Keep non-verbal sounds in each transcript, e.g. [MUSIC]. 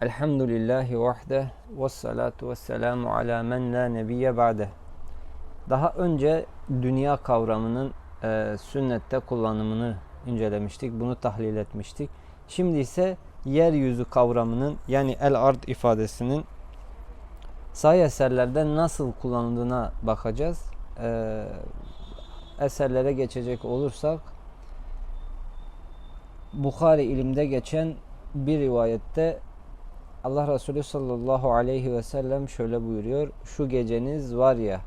Elhamdülillahi vahde ve salatu ve selamu ala men la nebiye ba'de. Daha önce dünya kavramının e, sünnette kullanımını incelemiştik. Bunu tahlil etmiştik. Şimdi ise yeryüzü kavramının yani el ard ifadesinin sahih eserlerde nasıl kullanıldığına bakacağız. E, eserlere geçecek olursak Bukhari ilimde geçen bir rivayette Allah Resulü sallallahu aleyhi ve sellem şöyle buyuruyor. Şu geceniz var ya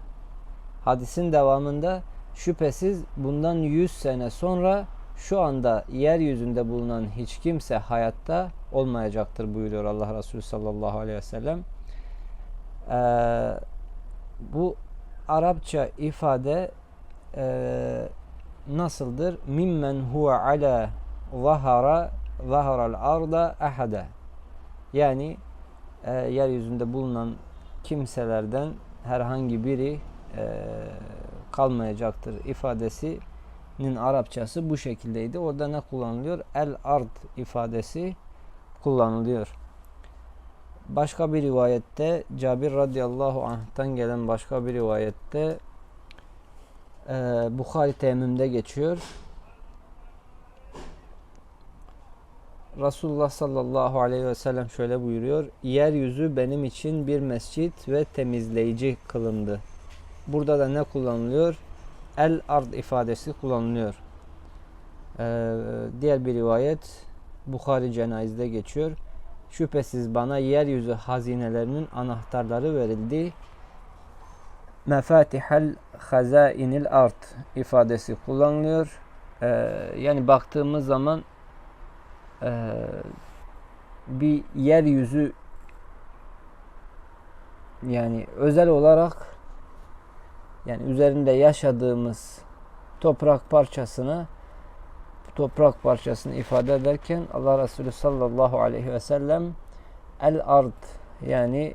hadisin devamında şüphesiz bundan 100 sene sonra şu anda yeryüzünde bulunan hiç kimse hayatta olmayacaktır buyuruyor Allah Resulü sallallahu aleyhi ve sellem. Ee, bu Arapça ifade e, nasıldır? Mimmen huve ala zahara zaharal arda ahada yani e, yeryüzünde bulunan kimselerden herhangi biri e, kalmayacaktır ifadesinin Arapçası bu şekildeydi. Orada ne kullanılıyor? El ard ifadesi kullanılıyor. Başka bir rivayette Cabir radıyallahu anh'tan gelen başka bir rivayette e, Bukhari temimde geçiyor. Resulullah sallallahu aleyhi ve sellem şöyle buyuruyor. Yeryüzü benim için bir mescit ve temizleyici kılındı. Burada da ne kullanılıyor? El ard ifadesi kullanılıyor. Ee, diğer bir rivayet Bukhari cenazede geçiyor. Şüphesiz bana yeryüzü hazinelerinin anahtarları verildi. Mefatihel hazainil ard ifadesi kullanılıyor. Ee, yani baktığımız zaman e, bir yeryüzü yani özel olarak yani üzerinde yaşadığımız toprak parçasını toprak parçasını ifade ederken Allah Resulü sallallahu aleyhi ve sellem el ard yani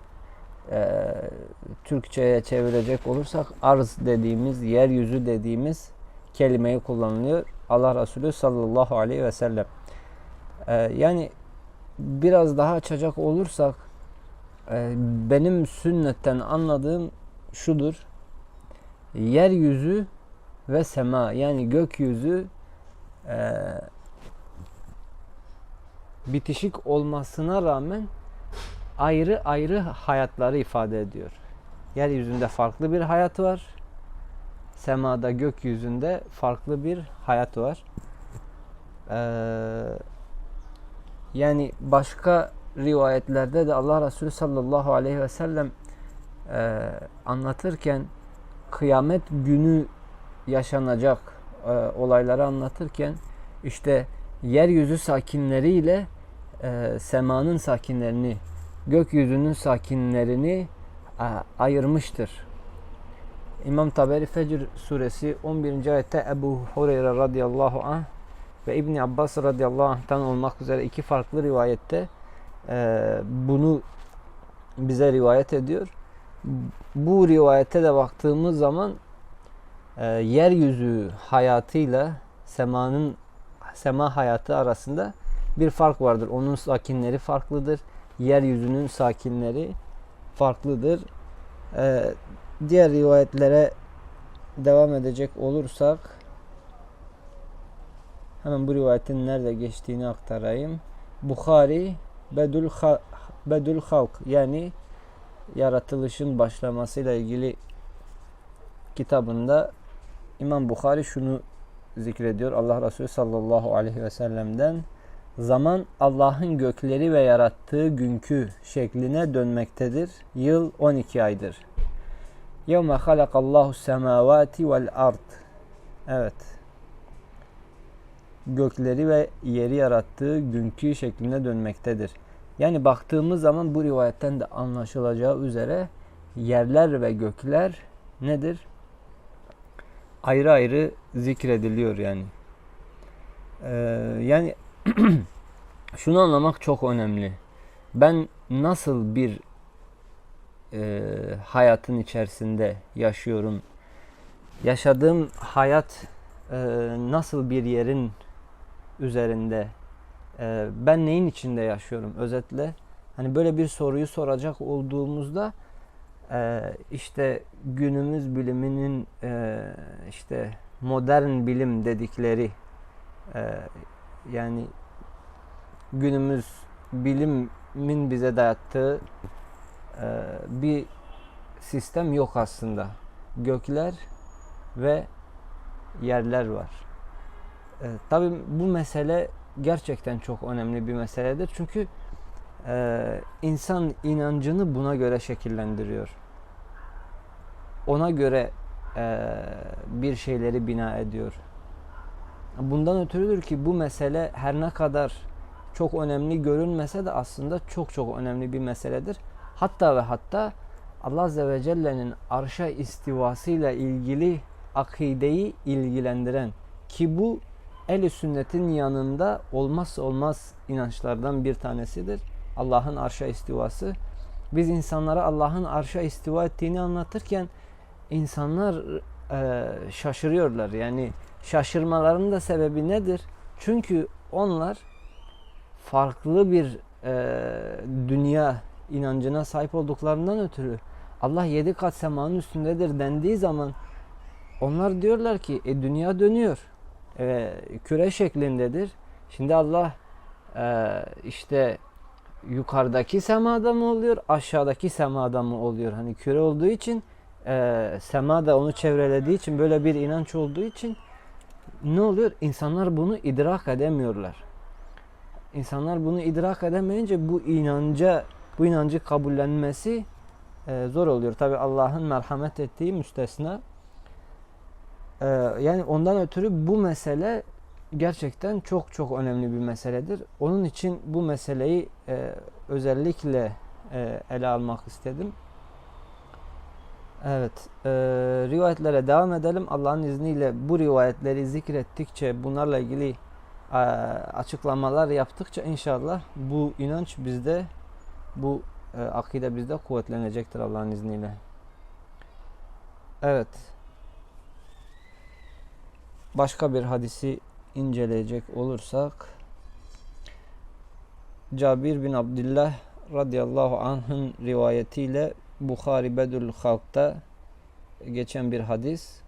e, Türkçe'ye çevirecek olursak arz dediğimiz yeryüzü dediğimiz kelimeyi kullanılıyor. Allah Resulü sallallahu aleyhi ve sellem. Ee, yani biraz daha açacak olursak e, benim sünnetten anladığım şudur. Yeryüzü ve sema yani gökyüzü e, bitişik olmasına rağmen ayrı ayrı hayatları ifade ediyor. Yeryüzünde farklı bir hayat var. Semada gökyüzünde farklı bir hayat var. Eee yani başka rivayetlerde de Allah Resulü sallallahu aleyhi ve sellem e, anlatırken kıyamet günü yaşanacak e, olayları anlatırken işte yeryüzü sakinleriyle e, semanın sakinlerini gökyüzünün sakinlerini e, ayırmıştır. İmam Taberi Fecr suresi 11. ayette Ebu Hureyre radıyallahu anh ve İbni Abbas radıyallahu anh'tan olmak üzere iki farklı rivayette e, bunu bize rivayet ediyor. Bu rivayete de baktığımız zaman e, yeryüzü hayatıyla semanın sema hayatı arasında bir fark vardır. Onun sakinleri farklıdır. Yeryüzünün sakinleri farklıdır. E, diğer rivayetlere devam edecek olursak Hemen bu rivayetin nerede geçtiğini aktarayım. Bukhari Bedül, Bedül Halk yani yaratılışın başlamasıyla ilgili kitabında İmam Bukhari şunu zikrediyor. Allah Resulü sallallahu aleyhi ve sellem'den zaman Allah'ın gökleri ve yarattığı günkü şekline dönmektedir. Yıl 12 aydır. Yevme halakallahu semavati vel ard. Evet gökleri ve yeri yarattığı günkü şekline dönmektedir. Yani baktığımız zaman bu rivayetten de anlaşılacağı üzere yerler ve gökler nedir? Ayrı ayrı zikrediliyor yani. Ee, yani [CLEARS THROAT] şunu anlamak çok önemli. Ben nasıl bir e, hayatın içerisinde yaşıyorum? Yaşadığım hayat e, nasıl bir yerin üzerinde e, ben neyin içinde yaşıyorum özetle hani böyle bir soruyu soracak olduğumuzda e, işte günümüz biliminin e, işte modern bilim dedikleri e, yani günümüz bilimin bize dayattığı e, bir sistem yok aslında. Gökler ve yerler var. E, Tabi bu mesele gerçekten çok önemli bir meseledir. Çünkü e, insan inancını buna göre şekillendiriyor. Ona göre e, bir şeyleri bina ediyor. Bundan ötürüdür ki bu mesele her ne kadar çok önemli görünmese de aslında çok çok önemli bir meseledir. Hatta ve hatta Allah Azze ve Celle'nin arşa istivasıyla ilgili akideyi ilgilendiren ki bu el sünnetin yanında olmazsa olmaz inançlardan bir tanesidir. Allah'ın arşa istivası. Biz insanlara Allah'ın arşa istiva ettiğini anlatırken insanlar e, şaşırıyorlar. Yani şaşırmalarının da sebebi nedir? Çünkü onlar farklı bir e, dünya inancına sahip olduklarından ötürü Allah yedi kat semanın üstündedir dendiği zaman onlar diyorlar ki e, dünya dönüyor. E, küre şeklindedir. Şimdi Allah e, işte yukarıdaki semada mı oluyor, aşağıdaki semada mı oluyor? Hani küre olduğu için e, sema da onu çevrelediği için böyle bir inanç olduğu için ne oluyor? İnsanlar bunu idrak edemiyorlar. İnsanlar bunu idrak edemeyince bu inanca bu inancı kabullenmesi e, zor oluyor. Tabi Allah'ın merhamet ettiği müstesna. E, yani ondan ötürü bu mesele gerçekten çok çok önemli bir meseledir. Onun için bu meseleyi e, özellikle e, ele almak istedim. Evet, e, rivayetlere devam edelim. Allah'ın izniyle bu rivayetleri zikrettikçe, bunlarla ilgili e, açıklamalar yaptıkça inşallah bu inanç bizde, bu e, akide bizde kuvvetlenecektir Allah'ın izniyle. Evet. Başka bir hadisi inceleyecek olursak Cabir bin Abdullah radıyallahu anh'ın rivayetiyle Bukhari Bedül Halk'ta geçen bir hadis.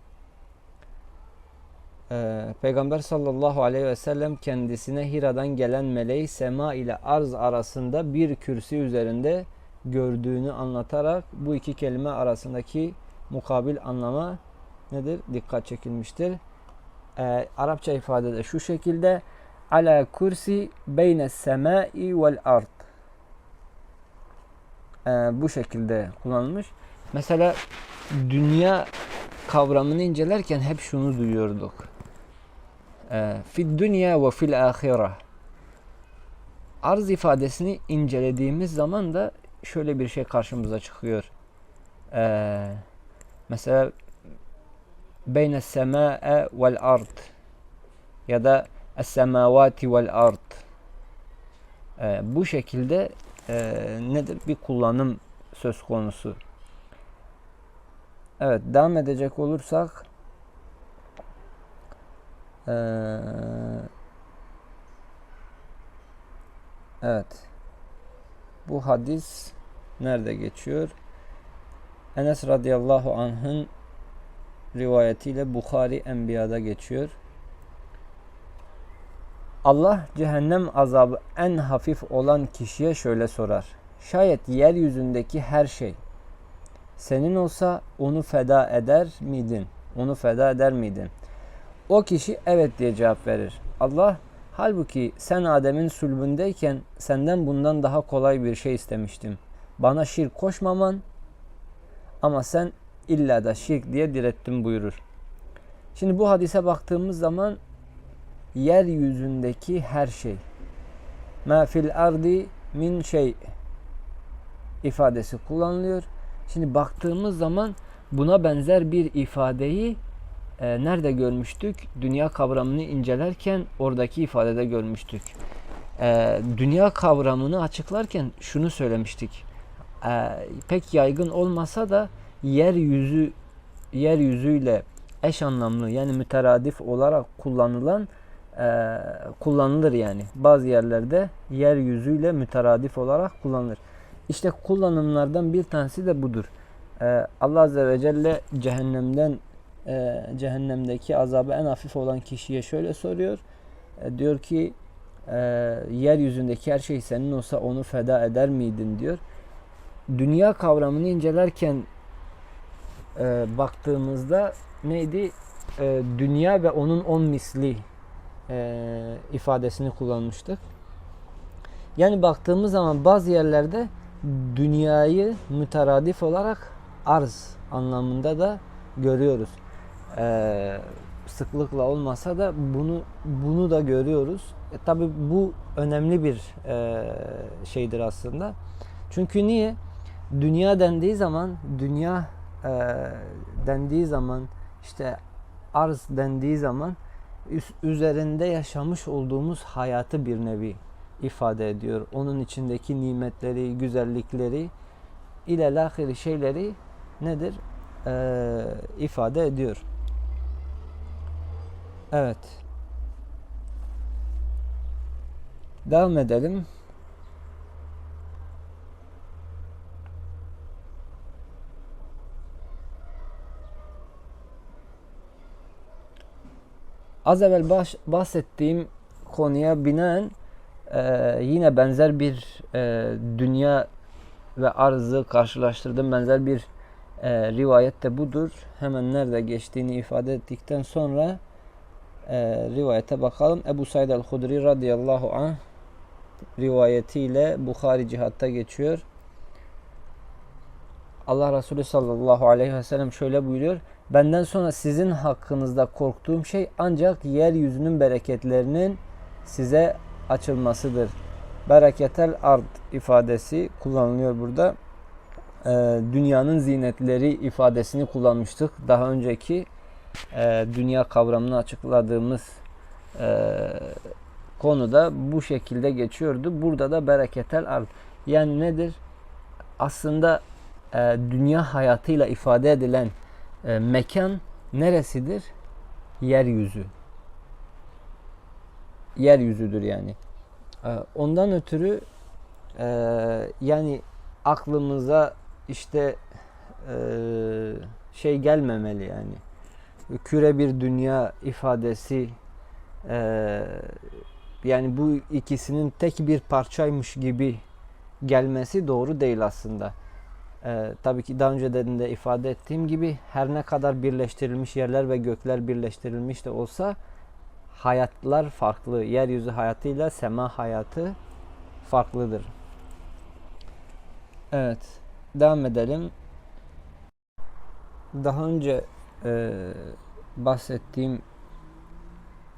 Ee, Peygamber sallallahu aleyhi ve sellem kendisine Hira'dan gelen meleği sema ile arz arasında bir kürsü üzerinde gördüğünü anlatarak bu iki kelime arasındaki mukabil anlama nedir? Dikkat çekilmiştir. Ee, Arapça ifadede şu şekilde ala kursi beyne semai vel ard ee, bu şekilde kullanılmış. Mesela dünya kavramını incelerken hep şunu duyuyorduk. Ee, fid dünya ve fil ahire. Arz ifadesini incelediğimiz zaman da şöyle bir şey karşımıza çıkıyor. Ee, mesela beyne sema'e vel ard ya da es-semavati vel ard. Ee, bu şekilde e, nedir? Bir kullanım söz konusu. Evet, devam edecek olursak ee, evet bu hadis nerede geçiyor? Enes radıyallahu anh'ın rivayetiyle Bukhari Enbiya'da geçiyor. Allah cehennem azabı en hafif olan kişiye şöyle sorar. Şayet yeryüzündeki her şey senin olsa onu feda eder miydin? Onu feda eder miydin? O kişi evet diye cevap verir. Allah halbuki sen Adem'in sulbündeyken senden bundan daha kolay bir şey istemiştim. Bana şirk koşmaman ama sen illa da şirk diye direttin buyurur. Şimdi bu hadise baktığımız zaman yeryüzündeki her şey ma fil ardi min şey ifadesi kullanılıyor. Şimdi baktığımız zaman buna benzer bir ifadeyi e, nerede görmüştük? Dünya kavramını incelerken oradaki ifadede görmüştük. E, dünya kavramını açıklarken şunu söylemiştik. E, pek yaygın olmasa da yeryüzü yeryüzüyle eş anlamlı yani müteradif olarak kullanılan e, kullanılır yani. Bazı yerlerde yeryüzüyle müteradif olarak kullanılır. İşte kullanımlardan bir tanesi de budur. E, Allah Azze ve Celle cehennemden e, cehennemdeki azabı en hafif olan kişiye şöyle soruyor. E, diyor ki e, yeryüzündeki her şey senin olsa onu feda eder miydin diyor. Dünya kavramını incelerken e, baktığımızda neydi? E, dünya ve onun on misli e, ifadesini kullanmıştık. Yani baktığımız zaman bazı yerlerde dünyayı müteradif olarak arz anlamında da görüyoruz. E, sıklıkla olmasa da bunu bunu da görüyoruz. E, Tabi bu önemli bir e, şeydir aslında. Çünkü niye? Dünya dendiği zaman, dünya dendiği zaman, işte arz dendiği zaman üzerinde yaşamış olduğumuz hayatı bir nevi ifade ediyor. Onun içindeki nimetleri, güzellikleri, ilelahiri şeyleri nedir? E, ifade ediyor. Evet. Devam edelim. Az evvel baş, bahsettiğim konuya binaen e, yine benzer bir e, dünya ve arzı karşılaştırdım. Benzer bir e, rivayet de budur. Hemen nerede geçtiğini ifade ettikten sonra e, rivayete bakalım. Ebu Said el-Hudri radıyallahu anh rivayetiyle Bukhari cihatta geçiyor. Allah Resulü sallallahu aleyhi ve sellem şöyle buyuruyor. Benden sonra sizin hakkınızda korktuğum şey ancak yeryüzünün bereketlerinin size açılmasıdır. Bereketel ard ifadesi kullanılıyor burada. Ee, dünyanın zinetleri ifadesini kullanmıştık. Daha önceki e, dünya kavramını açıkladığımız e, konuda bu şekilde geçiyordu. Burada da bereketel ard. Yani nedir? Aslında e, dünya hayatıyla ifade edilen e, mekan neresidir? Yeryüzü. Yeryüzüdür yani. E, ondan ötürü e, yani aklımıza işte e, şey gelmemeli yani. Küre bir dünya ifadesi e, yani bu ikisinin tek bir parçaymış gibi gelmesi doğru değil aslında. Ee, tabii ki daha önceden de ifade ettiğim gibi her ne kadar birleştirilmiş yerler ve gökler birleştirilmiş de olsa hayatlar farklı. Yeryüzü hayatıyla sema hayatı farklıdır. Evet. Devam edelim. Daha önce e, bahsettiğim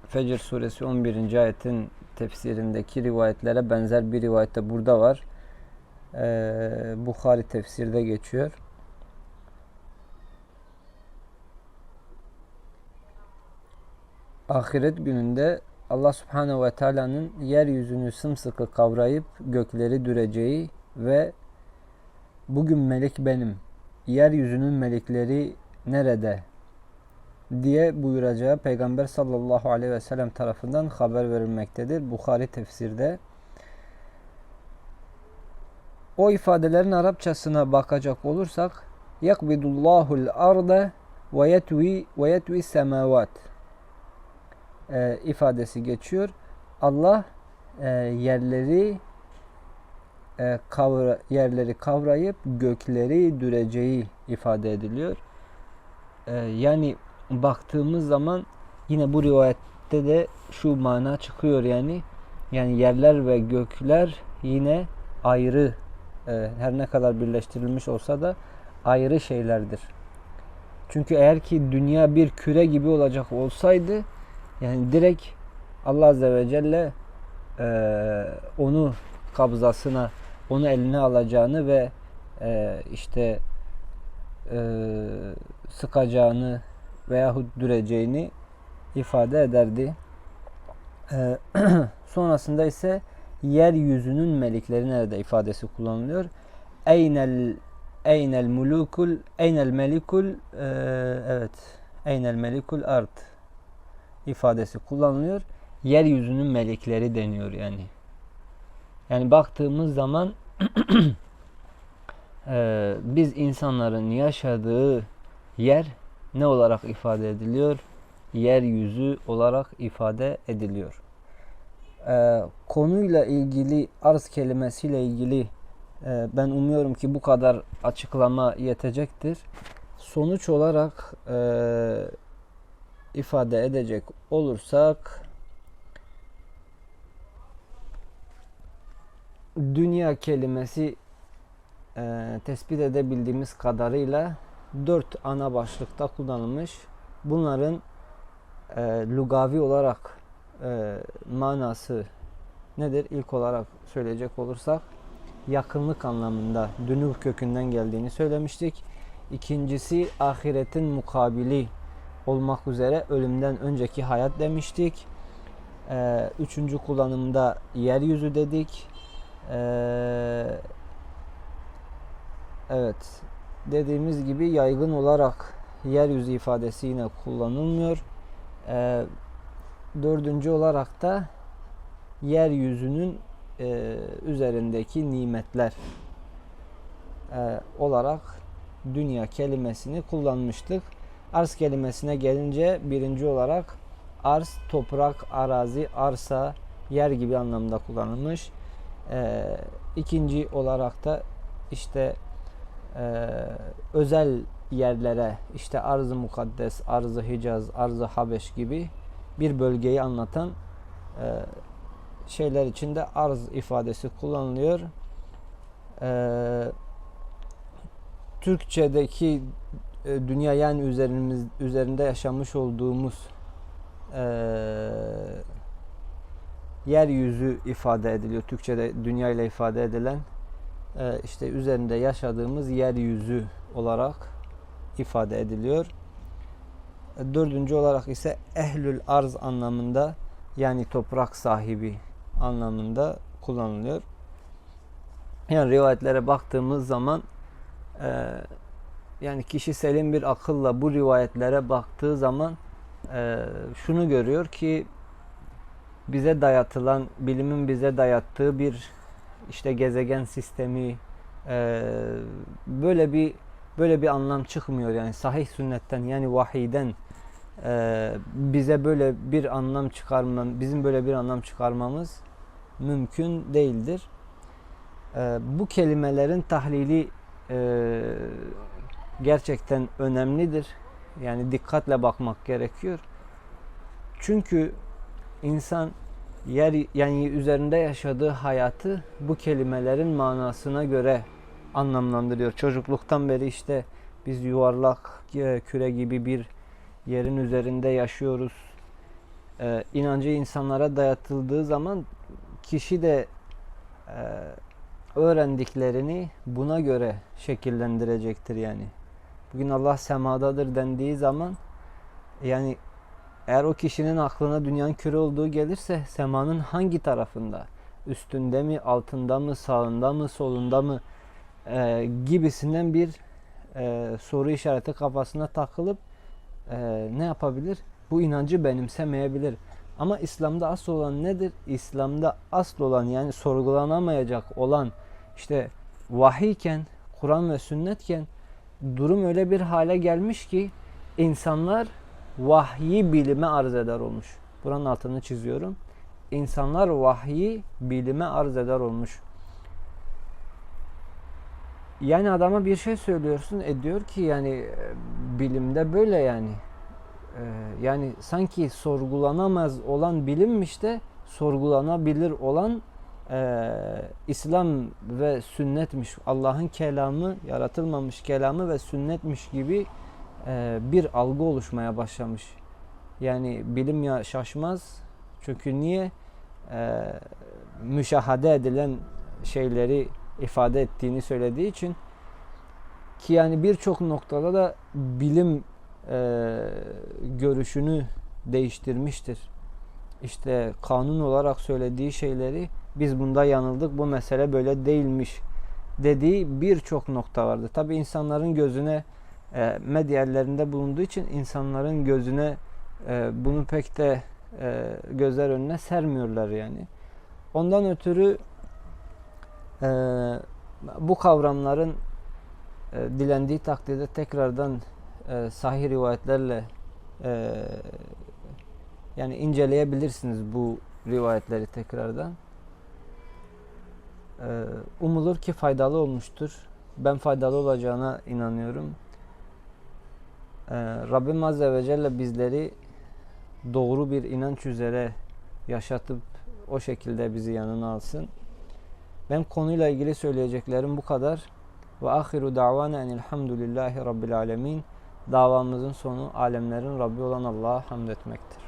Fecr suresi 11. ayetin tefsirindeki rivayetlere benzer bir rivayet de burada var. Ee, Bukhari tefsirde geçiyor. Ahiret gününde Allah Subhanahu ve Taala'nın yeryüzünü sımsıkı kavrayıp gökleri düreceği ve bugün melik benim, yeryüzünün melekleri nerede diye buyuracağı Peygamber sallallahu aleyhi ve sellem tarafından haber verilmektedir. Bukhari tefsirde o ifadelerin Arapçasına bakacak olursak yakbidullahul arda ve yetvi ve yetvi semavat e, ifadesi geçiyor. Allah e, yerleri e, kavra, yerleri kavrayıp gökleri düreceği ifade ediliyor. E, yani baktığımız zaman yine bu rivayette de şu mana çıkıyor yani yani yerler ve gökler yine ayrı e, her ne kadar birleştirilmiş olsa da ayrı şeylerdir. Çünkü eğer ki dünya bir küre gibi olacak olsaydı yani direkt Allah Azze ve Celle e, onu kabzasına, onu eline alacağını ve e, işte e, sıkacağını veyahut düreceğini ifade ederdi. E, [CLEARS THROAT] sonrasında ise yeryüzünün melikleri nerede ifadesi kullanılıyor. Eynel eynel mulukul eynel melikul e, evet eynel melikul art ifadesi kullanılıyor. yeryüzünün melekleri deniyor yani. Yani baktığımız zaman [CLEARS THROAT] e, biz insanların yaşadığı yer ne olarak ifade ediliyor? Yeryüzü olarak ifade ediliyor. E, konuyla ilgili arz kelimesiyle ilgili e, ben umuyorum ki bu kadar açıklama yetecektir. Sonuç olarak e, ifade edecek olursak dünya kelimesi e, tespit edebildiğimiz kadarıyla dört ana başlıkta kullanılmış. Bunların e, lugavi olarak e, manası nedir? İlk olarak söyleyecek olursak yakınlık anlamında dünür kökünden geldiğini söylemiştik. İkincisi ahiretin mukabili olmak üzere ölümden önceki hayat demiştik. Ee, üçüncü kullanımda yeryüzü dedik. Ee, evet dediğimiz gibi yaygın olarak yeryüzü ifadesi yine kullanılmıyor. Ee, dördüncü olarak da yeryüzünün e, üzerindeki nimetler e, olarak dünya kelimesini kullanmıştık. Arz kelimesine gelince birinci olarak arz, toprak, arazi, arsa, yer gibi anlamda kullanılmış. E, ikinci olarak da işte e, özel yerlere işte arz-ı mukaddes, arz-ı Hicaz, arz-ı Habeş gibi bir bölgeyi anlatan e, şeyler içinde arz ifadesi kullanılıyor. Ee, Türkçedeki e, dünya yani üzerimiz, üzerinde yaşamış olduğumuz e, yeryüzü ifade ediliyor. Türkçede dünya ile ifade edilen e, işte üzerinde yaşadığımız yeryüzü olarak ifade ediliyor. Dördüncü olarak ise ehlül arz anlamında yani toprak sahibi anlamında kullanılıyor. Yani rivayetlere baktığımız zaman e, yani kişi selim bir akılla bu rivayetlere baktığı zaman e, şunu görüyor ki bize dayatılan, bilimin bize dayattığı bir işte gezegen sistemi e, böyle bir böyle bir anlam çıkmıyor yani sahih sünnetten yani vahiyden e, bize böyle bir anlam çıkarmam, bizim böyle bir anlam çıkarmamız mümkün değildir. E, bu kelimelerin tahlili e, gerçekten önemlidir. Yani dikkatle bakmak gerekiyor. Çünkü insan yer yani üzerinde yaşadığı hayatı bu kelimelerin manasına göre anlamlandırıyor. Çocukluktan beri işte biz yuvarlak e, küre gibi bir yerin üzerinde yaşıyoruz. Ee, inancı insanlara dayatıldığı zaman kişi de e, öğrendiklerini buna göre şekillendirecektir yani. Bugün Allah semadadır dendiği zaman yani eğer o kişinin aklına dünyanın küre olduğu gelirse semanın hangi tarafında? Üstünde mi, altında mı, sağında mı, solunda mı e, gibisinden bir e, soru işareti kafasına takılıp e, ne yapabilir? Bu inancı benimsemeyebilir. Ama İslam'da asıl olan nedir? İslam'da asıl olan yani sorgulanamayacak olan işte vahiyken, Kur'an ve sünnetken durum öyle bir hale gelmiş ki insanlar vahyi bilime arz eder olmuş. Buranın altını çiziyorum. İnsanlar vahyi bilime arz eder olmuş. Yani adama bir şey söylüyorsun, e diyor ki yani e, bilimde böyle yani. Ee, yani sanki sorgulanamaz olan bilimmiş de sorgulanabilir olan e, İslam ve sünnetmiş. Allah'ın kelamı, yaratılmamış kelamı ve sünnetmiş gibi e, bir algı oluşmaya başlamış. Yani bilim ya şaşmaz. Çünkü niye? E, müşahede edilen şeyleri ifade ettiğini söylediği için ki yani birçok noktada da bilim e, görüşünü değiştirmiştir. İşte kanun olarak söylediği şeyleri biz bunda yanıldık bu mesele böyle değilmiş dediği birçok nokta vardı. Tabi insanların gözüne e, medya ellerinde bulunduğu için insanların gözüne e, bunu pek de e, gözler önüne sermiyorlar yani. Ondan ötürü e, bu kavramların e, dilendiği takdirde tekrardan e, sahih rivayetlerle e, yani inceleyebilirsiniz bu rivayetleri tekrardan. E, umulur ki faydalı olmuştur. Ben faydalı olacağına inanıyorum. E, Rabbim Azze ve Celle bizleri doğru bir inanç üzere yaşatıp o şekilde bizi yanına alsın. Ben konuyla ilgili söyleyeceklerim bu kadar. Ve ahiru davana enilhamdülillahi rabbil alemin. Davamızın sonu alemlerin Rabbi olan Allah'a hamd etmektir.